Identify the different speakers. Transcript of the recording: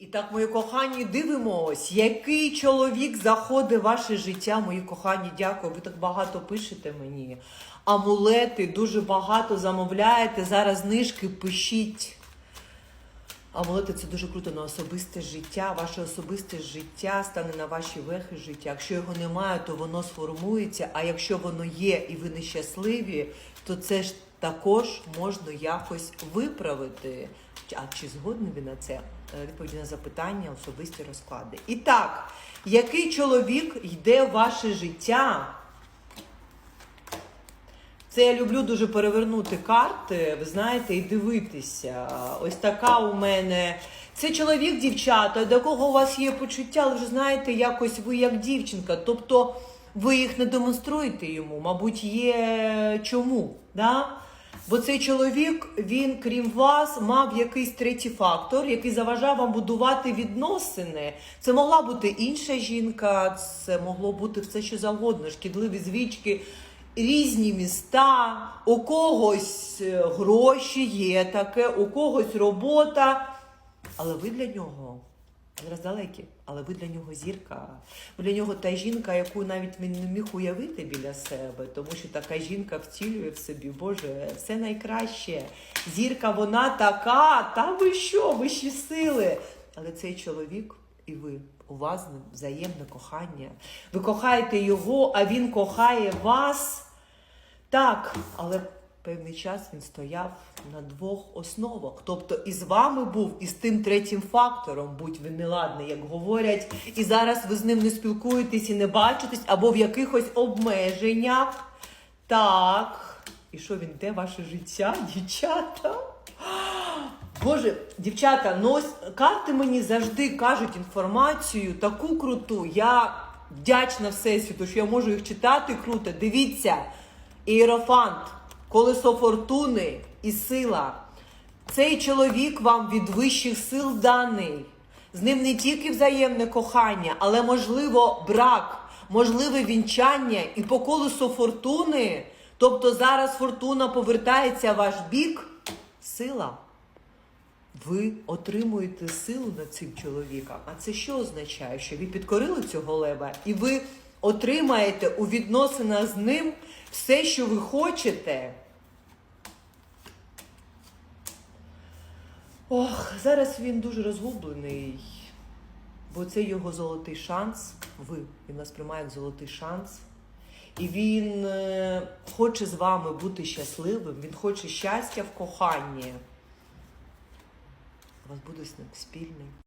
Speaker 1: І так, мої кохані, дивимось, який чоловік заходить в ваше життя, мої кохані, дякую. Ви так багато пишете мені. Амулети дуже багато замовляєте. Зараз знижки пишіть. Амулети це дуже круто на особисте життя. Ваше особисте життя стане на ваші вехи життя. Якщо його немає, то воно сформується. А якщо воно є і ви нещасливі, то це ж також можна якось виправити. А чи згодні ви на це? Е, Відповіді на запитання, особисті розклади. І так, який чоловік йде в ваше життя? Це я люблю дуже перевернути карти, ви знаєте, і дивитися. Ось така у мене. Це чоловік, дівчата, до кого у вас є почуття, але вже знаєте, якось ви як дівчинка. Тобто ви їх не демонструєте йому, мабуть, є чому. Да? Бо цей чоловік, він, крім вас, мав якийсь третій фактор, який заважав вам будувати відносини. Це могла бути інша жінка, це могло бути все, що завгодно, шкідливі звички, різні міста, у когось е, гроші є таке, у когось робота. Але ви для нього зараз далекі, але ви для нього зірка. Ви для нього та жінка, яку навіть він не міг уявити біля себе, тому що така жінка втілює в собі, Боже, все найкраще. Зірка, вона така, та ви що, вищі сили. Але цей чоловік і ви. У вас взаємне кохання. Ви кохаєте його, а він кохає вас. Так, але певний час він стояв на двох основах. Тобто і з вами був, і з тим третім фактором, будь він неладний, як говорять, і зараз ви з ним не спілкуєтесь і не бачитесь, або в якихось обмеженнях. Так. І що він де ваше життя, дівчата? Боже, дівчата, ну ось карти мені завжди кажуть інформацію таку круту. Я вдячна Всесвіту, що я можу їх читати круто. Дивіться, Іерофант, колесо фортуни і сила. Цей чоловік вам від вищих сил даний. З ним не тільки взаємне кохання, але можливо брак, можливе вінчання і по колесу фортуни. Тобто зараз фортуна повертається в ваш бік. Сила ви отримуєте силу над цим чоловіком. А це що означає? Що ви підкорили цього лева, і ви отримаєте у відносинах з ним все, що ви хочете. Ох, зараз він дуже розгублений, бо це його золотий шанс. Ви він вас приймає як золотий шанс. І він е, хоче з вами бути щасливим, він хоче щастя в коханні. У вас буде з ним спільний.